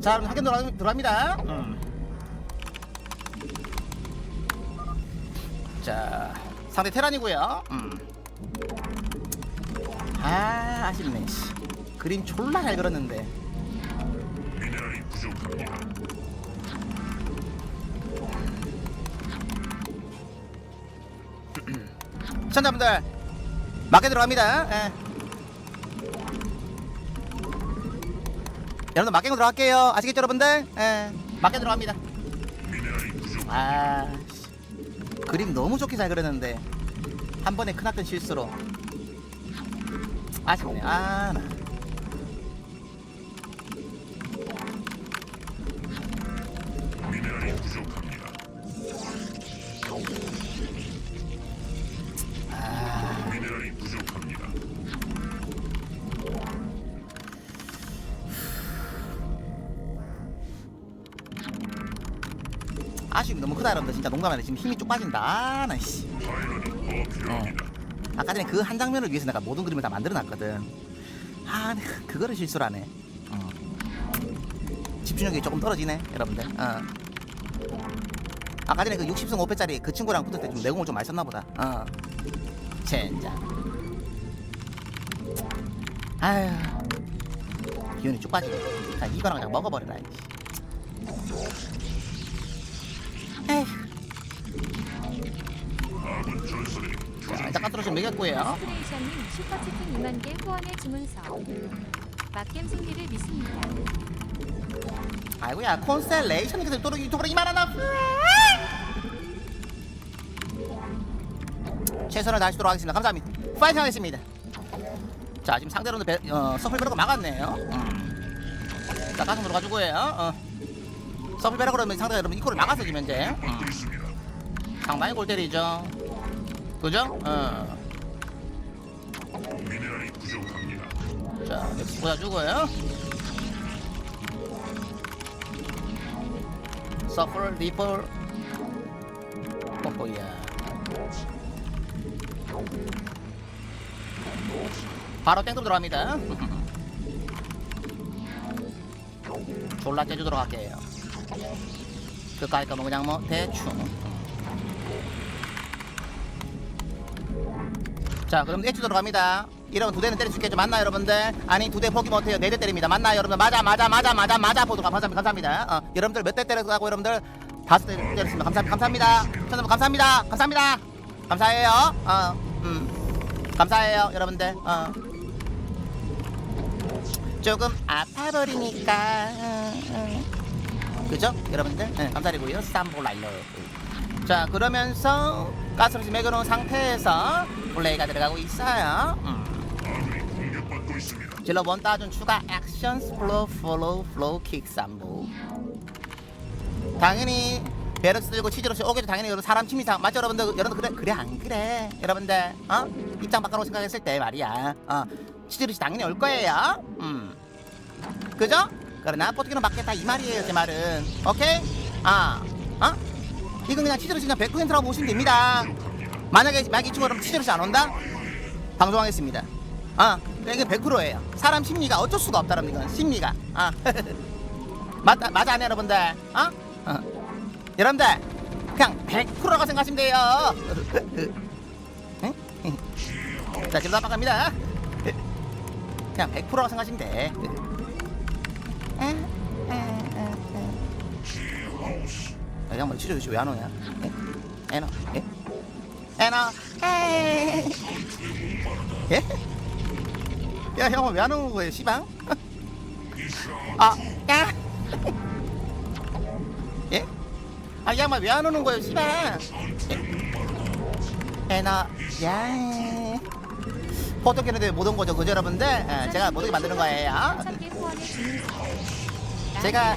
자 여러분 확인 들어가, 들어갑니다 음. 자 상대 테란이고요 음. 아 아쉽네 씨. 그림 졸라 잘 그렸는데 미네랄이 부족합니다. 시청자분들 맞게 들어갑니다 예. 여러분들 맞게 들어갈게요 아시겠죠 여러분들 예. 맞게 들어갑니다. 아 씨. 그림 너무 좋게 잘 그렸는데 한 번에 크나큰 실수로 아쉽네 아 나 아쉬움이 너무 크다 여러분들 진짜 농담하네 지금 힘이 쭉 빠진다 아 나 씨 파일럿이 더 필요합니다. 아까 전에 그 한 장면을 위해서 내가 모든 그림을 다 만들어 놨거든. 아, 내가 그거를 실수를 하네. 어. 집중력이 조금 떨어지네, 여러분들. 어. 아까 전에 그 60승 5패짜리 그 친구랑 붙을 때 좀 내공을 좀 많이 썼나 보다. 어. 젠장. 아휴. 기운이 쭉 빠지네. 자, 이거랑 그냥 먹어버려라. 이씨. 좀 먹였고요. 스트레이션님 슈퍼치킨 2만 개 후원해 주문서. 막겜 승리를 믿습니다. 아이고야 콘스텔레이션이 계속 또 유튜브로 이만 하나 최선을 다하시도록 하겠습니다 감사합니다 파이팅 하겠습니다 자 지금 상대로는 배, 어, 서플 베러가 막았네요 음. 자 가슴으로 가지고요 어. 서플 베러 그러면 상대가 여러분 이코를 막았어 지금 현재 음. 상당히 골 때리죠 그죠? 어. 미네랄이 부족합니다. 자 넥스 꽂아주고요 서플 리플 뽀뽀야 바로 땡도 들어갑니다 졸라 째주도록 할게요 그까이 거뭐 그냥 뭐 대충 자 그럼 엣지 들어갑니다. 이러면 두 대는 때릴 수 있겠죠 맞나요 여러분들? 아니 두 대 포기 못해요? 네 대 때립니다. 맞나요 여러분들? 맞아 맞아 맞아 맞아 맞아. 보도록 감사합니다. 감사합니다. 어, 여러분들 몇 대 때렸다고 여러분들? 다섯 대 때렸습니다. 감사합니다 감사합니다. 천여러분 감사합니다. 감사합니다. 감사해요. 어, 음, 감사해요 여러분들. 어. 조금 아파버리니까. 음, 음. 그죠? 여러분들? 네, 감사드리고요. 쌈볼라일러 자 그러면서 가스러시 매겨놓은 상태에서 플레이가 들어가고 있어요. 음. 아군이 공격받고 있습니다. 질러 원 따준 추가 액션 플로우 플로우 플로우 킥 3부. 당연히 베럭스 들고 치즈로시 오게도 당연히 여러분 사람 취미상 맞죠 여러분들? 여러분들 그래 그래 안 그래? 여러분들 어? 입장 바꿔놓고 생각했을 때 말이야. 어 치즈로시 당연히 올 거예요. 음. 그죠? 그러나 포트기는 맞겠다 이 말이에요 제 말은. 오케이? 아 어? 이건 그냥 치즈로시 그냥 100%라고 보시면 됩니다 만약에 만약에 이 친구가 그럼 치즈로시 안 온다 방송하겠습니다. 아, 이게 100%예요. 사람 심리가 어쩔 수가 없다는 이건 심리가. 아, 맞다, 맞아, 안 여러분들. 어? 어. 여러분들, 그냥 100%라고 생각하시면 돼요. 응? 자, 지금 나갑니다. 그냥 100%라고 생각하시면 돼. 야, 양말 치료 주시 왜안 오냐? 에? 에너, 에? 에너, 에? 예? 야, 형은 왜안 오는 거예요, 시방? 아, 야! 예? 아, 이 양반 왜안 오는 거예요, 시방? 예? 에너, 야. 포토캐는데 못 온 거죠, 그죠, 여러분들? 예, 제가 못 오게 만드는 거예요. 3개 후원해 주문서. 제가-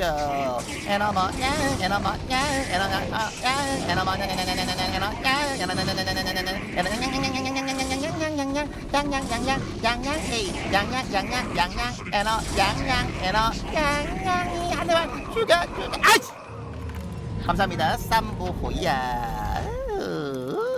yo. And I'm a yeah, and I'm a yeah, and I'm a yeah, and I'm a yeah, and I'm a yeah, and I'm a yeah, and I'm a 양양양양 양양이 양양양양 양양 에너 양양 에너 양양이 하늘만 죽여 죽여 아이씨 감사합니다 쌈보호야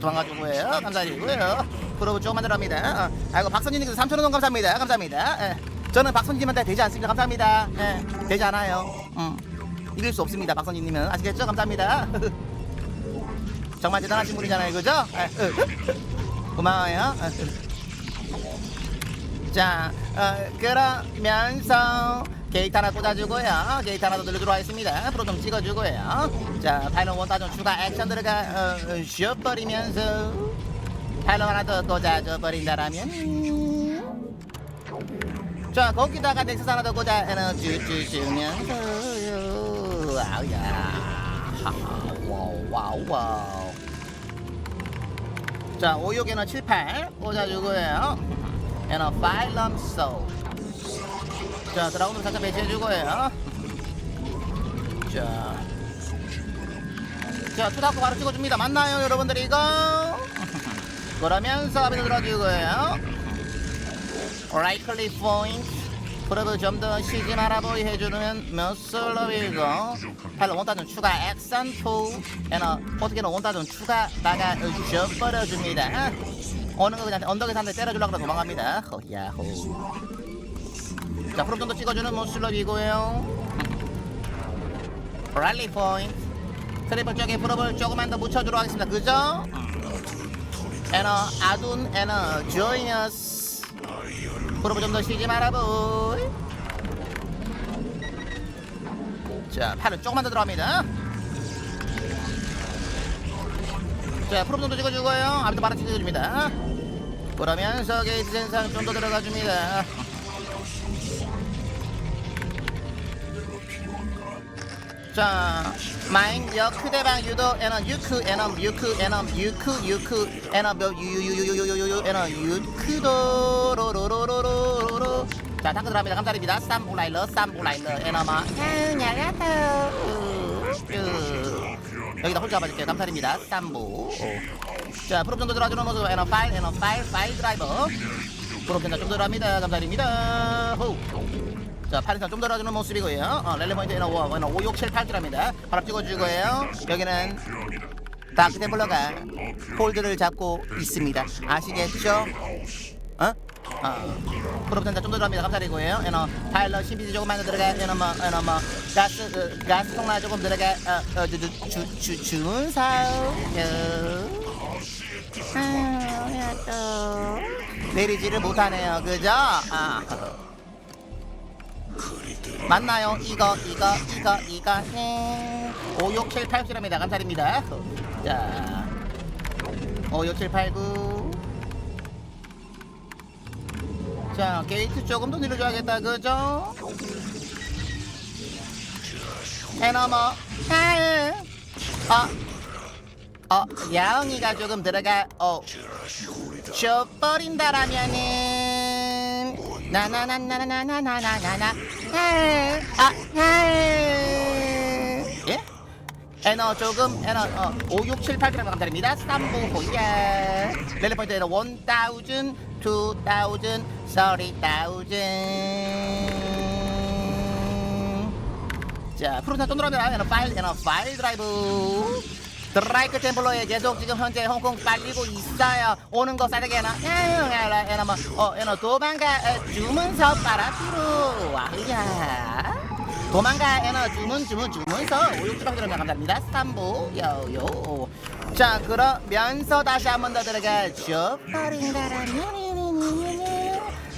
도망가주고요 감사드리고요 프로브 조금 만들어갑니다 아이고 박선진님께서 3천원 감사합니다 감사합니다 에. 저는 박선진한테 되지 않습니다 감사합니다 에. 되지 않아요 음. 이길 수 없습니다. 박선진님은 아시겠죠? 감사합니다. 정말 대단하신 분이잖아요, 그죠? 예. 고마워요. 자, 어, 그러면서 게이트 하나 꽂아주고요. 게이트 하나 더 늘려주도록 하겠습니다. 프로 좀 찍어주고요. 자, 파일럿 원따좀 추가 액션 들어가 어, 어, 쉬어버리면서 파일럿 하나 더 꽂아줘 버린다라면 자, 거기다가 넥서스 하나 더 꽂아 에너지 주주면서 아우야 하하, 와우 와우. 와우 자, 오육에는 7, 8 꽂아주고요. 에너 파일럼 소우 자 드라군으로 살짝 배치해주고요. 자, 자 투다코 바로 찍어줍니다. 맞나요 여러분들 이거? 그러면서 앞에 들어주고요. 라이트 클릭 포인트 프로브 좀더 쉬지 말아 보이 해주면 몇 슬럽이고 팔로 원따전 추가 액션 포 에너 어떻게는 원따전 추가 나가 줘버려줍니다. 어느 거 그냥 언덕에서 한대 때려주려고 도망갑니다. 허야호. 자 프로 정도 찍어주는 모슬럽이고요. 랠리 포인트. 트리플 쪽에 프로볼 조금만 더 묻혀주도록 하겠습니다. 그죠? 에너 아둔 에너 조이너스 프로볼 좀더 쉬지 말아보 자 팔은 조금만 더 들어갑니다. 자 프로볼 정도 찍어주고요. 앞에도 바로 찍어줍니다. 그러면서 게이트 센상 좀 더 들어가줍니다 자, 마인 여크대방 유도 에너 유크 에너 유크 에너 유크 유크 에너 몇 유유유유유유유 에너 유크도 로로로로로로로 자, 타크 들어갑니다. 감사드립니다. 쌈블라일러 쌈블라일러 에너마 냐가토 여기다 홀 잡아줄게요. 감사드립니다. 쌈부 자, 프로 정도 들어주는 모습 에너 파일 에너 파일 파일 드라이버 프로 정도 좀 들어갑니다. 감사드립니다. 호. 자, 팔에서 좀 들어주는 모습이고요. 어, 렐레 포인트 에너 5, 에너 5, 6, 7, 8기랍니다. 바로 찍어주고요. 여기는 다크 템플러가 홀드를 잡고 있습니다. 아시겠죠? 어? 어. 프로프텐자 좀 들어갑니다. 감사드리고요. 에너 파일럿 신비지 조금만 더 들어가. 에너 뭐, 에너 뭐 가스 그, 가스 통나 조금 들어가. 어, 어, 사요. 아, 또 내리지를 못하네요. 그죠? 아. 맞나요? 이거 이거 이거 이거. 네. 5 6 7 8 7입니다. 감사드립니다. 자. 5 6 7 8 9 자, 게이트 조금 더 늘려줘야겠다, 그죠? 에너머, 아, 어, 어, 야옹이가 조금 들어가, 어, 줘버린다라면은, 나나나나나나나나나나, 아, 아, 예? 에너 조금 에너 어, 5, 6, 7, 8g 감사드립니다. 쌈부 호야. 렐레 포인트 에너 1000, 2000, 3000. 자, 프로타 좀 들어갑니다. 에너 파일, 에너 파일 드라이브. 드라이크 템플러에 계속 지금 현재 홍콩 빨리고 있어요. 오는 거 싸대게 에너, 에너, 에너, 뭐, 어, 에너 도망가, 에, 주문서 빨아피로. 와야. 도망가 에너 주문 주문 주문서. 오육주방 들어면 감사합니다. 삼보 요요. 자 그러면서 다시 한 번 더 들어가 줘버린다라면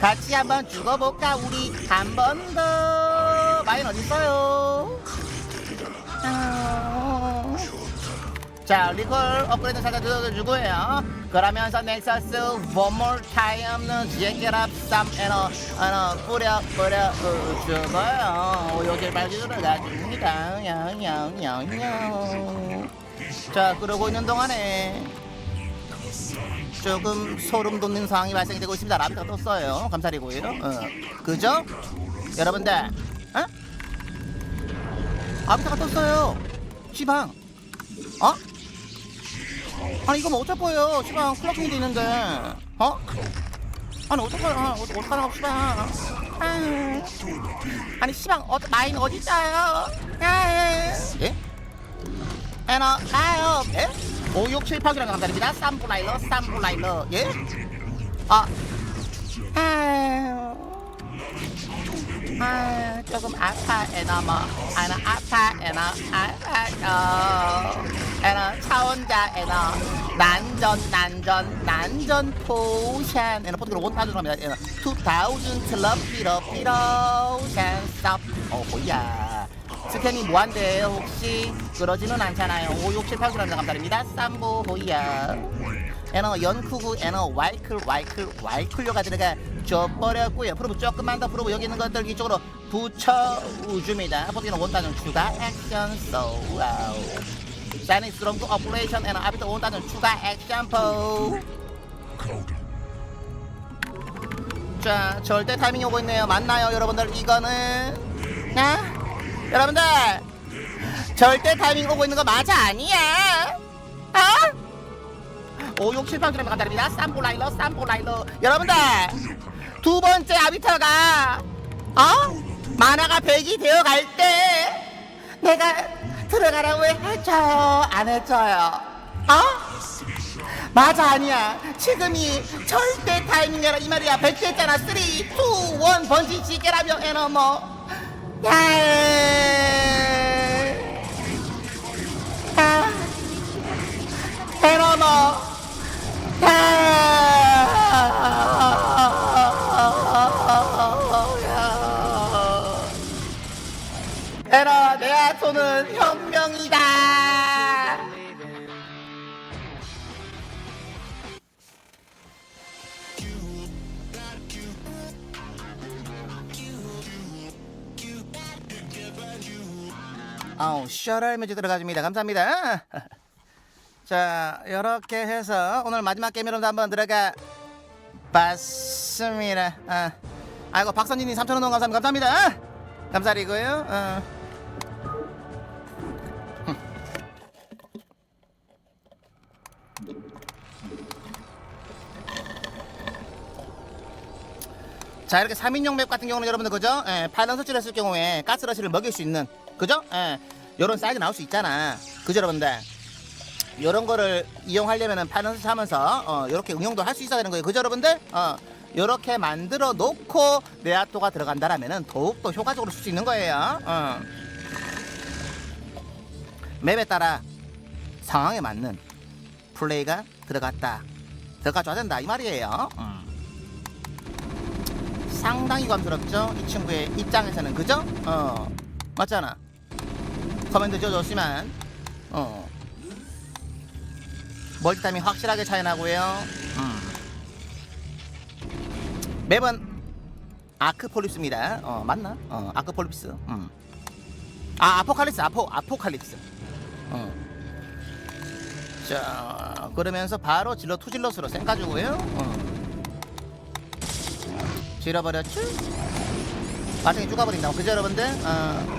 같이 한번 죽어볼까 우리? 한 번 더. 마인 어딨어요 자 리콜 업그레이드 살짝 들어주고요 그러면서 넥서스 one more time 제게랍 쌈 에너 에너 뿌려 뿌려 어, 죽어요 여기 빨리 들어가줍니다 양양양양 자 그러고 있는 동안에 조금 소름 돋는 상황이 발생이 되고 있습니다 라비가 떴어요 감사드리고요 어. 그죠? 여러분들 어? 아비타가 떴어요 시방 어? 아니 이거 뭐 어쩔 거예요? 시방 클럭킹이 돼 있는데. 어? 아니 어떡하 아, 어, 어떡하라고 시방. 아, 아니 시방 어, 마인 어디 있어요? 아, 예? 에너 가요. 예? 5678이라는 감사드립니다. 쌈블라일러 쌈블라일러. 예? 아 아 조금 아파 뭐 아나 아파 에너. 아파 어 에너 차원자 에너. 난전 난전 난전 포션. 에너 포트로 원타주 합니다. 에너 2000 클럽 피러 피러 션 스톱. 어 뭐야. 스캔이 무한대예요 혹시? 그러지는 않잖아요. 5678g입니다 감사드립니다. 쌈보 호이야 에너 연쿠구 에너 와이클 와이클 와이클료가 들어가 줘 버렸고요 프로브 조금만 더 프로브 여기 있는 것들 이쪽으로 붙여줍니다 포티는 원단은 추가 액션 소 와우 샤이닝 스트롱크 오퍼레이션 에너 아비터 원단은 추가 액션 포 자, 절대 타이밍이 오고 있네요. 맞나요, 여러분들? 이거는 아? 여러분들 절대 타이밍 오고 있는 거 맞아 아니야? 아? 5678 감사드립니다. 쌈볼라일러, 쌈볼라일러. 여러분들 두 번째 아비터가 어? 만화가 100이 되어 갈 때 내가 들어가라고 했죠? 안 했죠요? 어? 맞아 아니야 지금이 절대 타이밍이라 이 말이야 백지 했잖아 3 2 1 번지 지게라며 에너머 야 아, 에너머 야 에너 내 아토는 혁명이다. 아우 셔럴 뮤직 들어가줍니다. 감사합니다 자 이렇게 해서 오늘 마지막 게임으로 한번 들어가 봤습니다 아, 아이고 박선진님 3천원 감사합니다 감사합니다 감사드리고요 어. 자 이렇게 3인용 맵 같은 경우는 여러분들 그죠? 예, 파일런 설치를 했을 경우에 가스러시를 먹일 수 있는 그죠? 예, 요런 사이즈 나올 수 있잖아 그죠 여러분들? 요런 거를 이용하려면은 파일런 설치하면서 어, 요렇게 응용도 할 수 있어야 되는 거예요. 그죠 여러분들? 어, 요렇게 만들어 놓고 네아토가 들어간다라면은 더욱 더 효과적으로 쓸 수 있는 거예요. 어. 맵에 따라 상황에 맞는 플레이가 들어갔다. 들어가줘야 된다. 이 말이에요. 음. 상당히 감스럽죠? 이 친구의 입장에서는. 그죠? 어. 맞잖아. 커맨드 줘줬지만. 어 멀티타임이 확실하게 차이 나고요 음. 맵은 아크폴리스입니다 어 맞나? 어 아크폴리스 음. 아 아포칼립스 아포 아포칼립스 어. 자 그러면서 바로 질러 투질러스로 생가지고요 어. 질러버렸죠? 마탱이 쭉 가버린다고 그죠 여러분들? 어.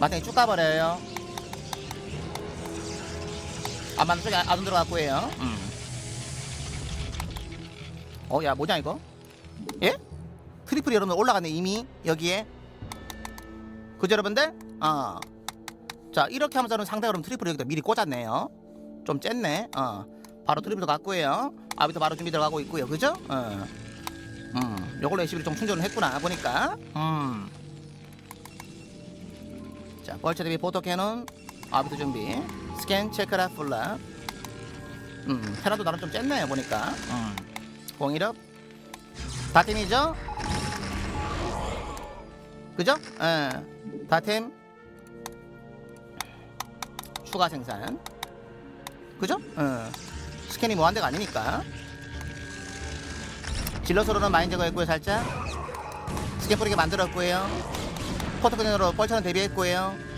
마탱이 쭉 가버려요 아 맞는 쪽에 아둔 들어갔고 해요 음. 어 야 뭐냐 이거? 예? 트리플이 여러분 올라갔네 이미 여기에 그죠 여러분들? 어. 자 이렇게 하면서는 상대 여러분 트리플 여기다 미리 꽂았네요 좀 쨌네 어. 바로 트리플도 갔고요 아비도 바로 준비 들어가고 있고요 그죠? 어. 음, 요걸로 SCB를 좀 충전을 했구나 보니까 음. 자 벌처 대비 보토 캐논 아비도 준비 스캔 체크라 풀라 음, 테라도 나름 좀 쨌네 보니까 음. 공일업 다팀이죠? 그죠? 예. 다팀 추가 생산 그죠? 어. 스캔이 무한대가 아니니까 질러서로는 많이 제거했고요 살짝 스캔 뿌리게 만들었고요 포토크린으로 뻘처럼 대비했고요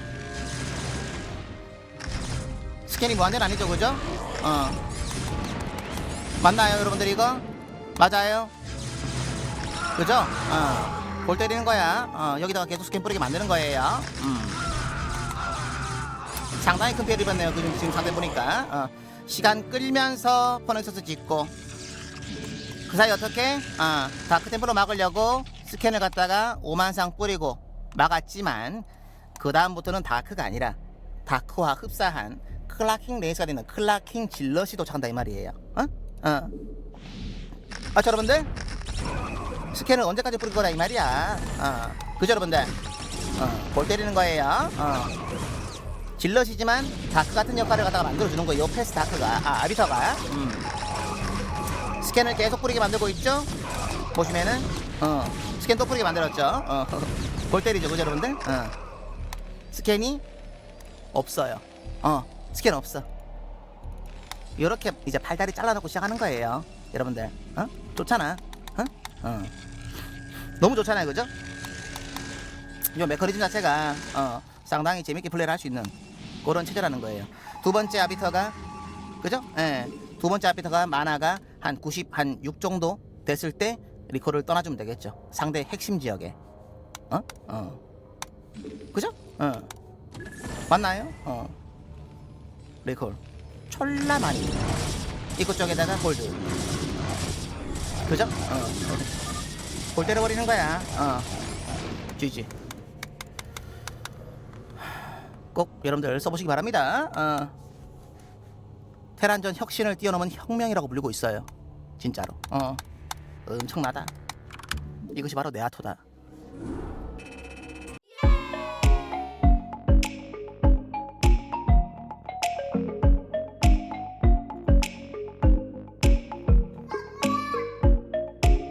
스캔이 무한대는 아니죠 그죠? 어. 맞나요 여러분들 이거? 맞아요? 그죠? 어. 골 때리는 거야. 어, 여기다가 계속 스캔 뿌리게 만드는 거예요. 음. 상당히 큰 피해를 입었네요. 그 지금 상대 보니까 어, 시간 끌면서 퍼넥서스 짓고 그 사이 어떻게 어, 다크 템포로 막으려고 스캔을 갖다가 오만상 뿌리고 막았지만 그 다음부터는 다크가 아니라 다크와 흡사한 클라킹 레이스가 되는 클라킹 질럿이 도착한다 이 말이에요. 어? 어. 아, 자, 여러분들 스캔을 언제까지 뿌릴 거다 이 말이야. 어. 그죠, 여러분들? 어, 볼 때리는 거예요. 어. 질럿이지만 다크 같은 역할을 갖다가 만들어주는 거예요. 패스 다크가 아 아비터가 음. 스캔을 계속 뿌리게 만들고 있죠. 보시면은 어 스캔 또 뿌리게 만들었죠. 어, 골 때리죠, 그죠, 여러분들? 어. 스캔이 없어요. 어 스캔 없어. 이렇게 이제 팔다리 잘라놓고 시작하는 거예요, 여러분들. 어 좋잖아. 어? 어. 너무 좋잖아요, 그죠? 요 메커니즘 자체가 어, 상당히 재밌게 플레이를 할 수 있는 그런 체제라는 거예요. 두 번째 아비터가 그죠? 예. 두 번째 아비터가 만화가 한 90, 한 6 정도 됐을 때 리콜을 떠나주면 되겠죠. 상대 핵심 지역에. 어? 어. 그죠? 어. 맞나요? 어. 리콜. 많이. 이곳 쪽에다가 골드. 그죠? 어. 골 때려버리는 거야. 어. GG. 꼭 여러분들 써보시기 바랍니다. 어. 테란전 혁신을 뛰어넘은 혁명이라고 불리고 있어요. 진짜로. 어. 엄청나다. 이것이 바로 네아토다.